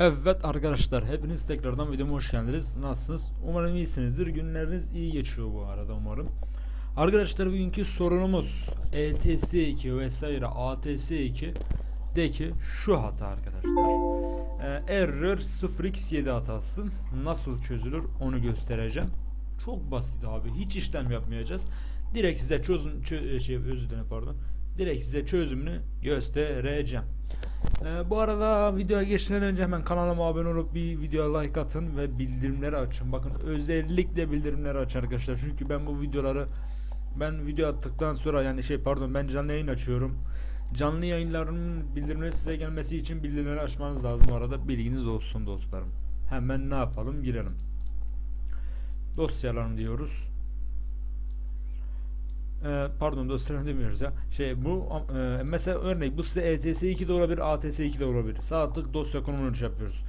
Evet arkadaşlar hepiniz tekrardan videoma hoş geldiniz. Nasılsınız? Umarım iyisinizdir. Günleriniz iyi geçiyor bu arada umarım. Arkadaşlar bugünkü sorunumuz E ETS2 vesaire ATS2 deki şu hata arkadaşlar. Ee, error 0x7 hatası nasıl çözülür onu göstereceğim. Çok basit abi. Hiç işlem yapmayacağız. Direkt size çözüm çö- şey özür dilerim pardon. Direkt size çözümünü göstereceğim. Ee, bu arada videoya geçmeden önce hemen kanalıma abone olup bir videoya like atın ve bildirimleri açın. Bakın özellikle bildirimleri açın arkadaşlar. Çünkü ben bu videoları ben video attıktan sonra yani şey pardon ben canlı yayın açıyorum. Canlı yayınlarımın bildirimleri size gelmesi için bildirimleri açmanız lazım bu arada. Bilginiz olsun dostlarım. Hemen ne yapalım girelim. Dosyalarım diyoruz. Ee, pardon dosyalarım demiyoruz ya. Şey bu e, mesela örnek bu size ETS2 de olabilir, ATS2 de olabilir. Sağ tık dosya konumunu yapıyoruz.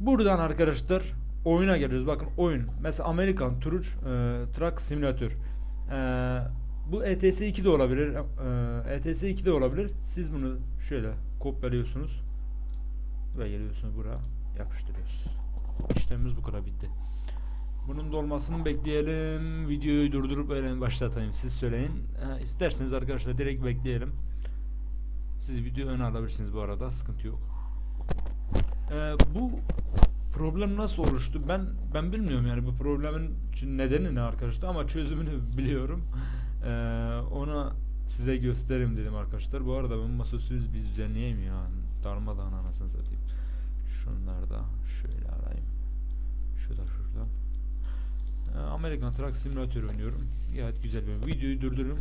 Buradan arkadaşlar oyuna geliyoruz. Bakın oyun. Mesela American Truck, e, Truck Simulator. E, bu ETS2 de olabilir. E, ETS2 de olabilir. Siz bunu şöyle kopyalıyorsunuz ve geliyorsunuz buraya yapıştırıyorsunuz. İşlemimiz bu kadar bitti. Bunun dolmasını bekleyelim. Videoyu durdurup öyle başlatayım. Siz söyleyin. E, isterseniz arkadaşlar direkt bekleyelim. Siz video öne alabilirsiniz bu arada. Sıkıntı yok. E, bu problem nasıl oluştu? Ben ben bilmiyorum yani bu problemin nedeni ne arkadaşlar ama çözümünü biliyorum. E, ona size göstereyim dedim arkadaşlar. Bu arada ben masaüstü bir düzenleyeyim ya. Darmadağın anasını satayım. Şunları da şöyle alayım. Şu da şuradan. Ee, American Truck Simulator oynuyorum. Gayet güzel bir. Videoyu durdururum.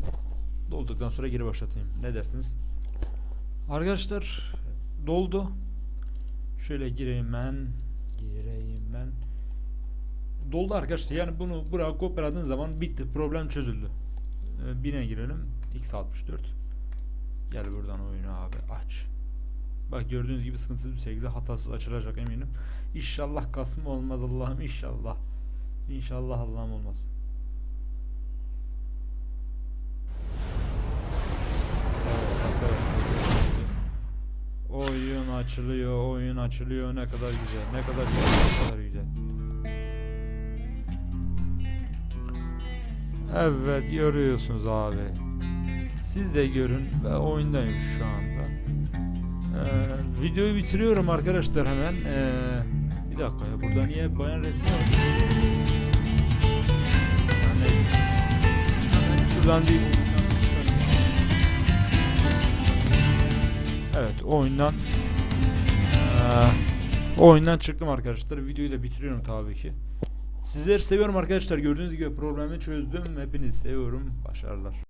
Dolduktan sonra geri başlatayım. Ne dersiniz? Arkadaşlar doldu. Şöyle gireyim ben. Gireyim ben. Doldu arkadaşlar. Yani bunu buraya kopyaladığın zaman bitti. Problem çözüldü. Ee, bine girelim. X64. Gel buradan oyunu abi aç. Bak gördüğünüz gibi sıkıntısız bir şekilde hatasız açılacak eminim. İnşallah kasma olmaz Allah'ım inşallah. İnşallah Allah'ım olmaz. Oyun açılıyor, oyun açılıyor. Ne kadar güzel, ne kadar güzel, ne kadar güzel. Evet görüyorsunuz abi. Siz de görün ve oyundayım şu anda. Ee, videoyu bitiriyorum arkadaşlar hemen. Ee, bir dakika ya burada niye bayan resmi var? Şuradan bir Evet oyundan Ee, oyundan çıktım arkadaşlar. Videoyu da bitiriyorum tabii ki. Sizleri seviyorum arkadaşlar. Gördüğünüz gibi problemi çözdüm. Hepinizi seviyorum. Başarılar.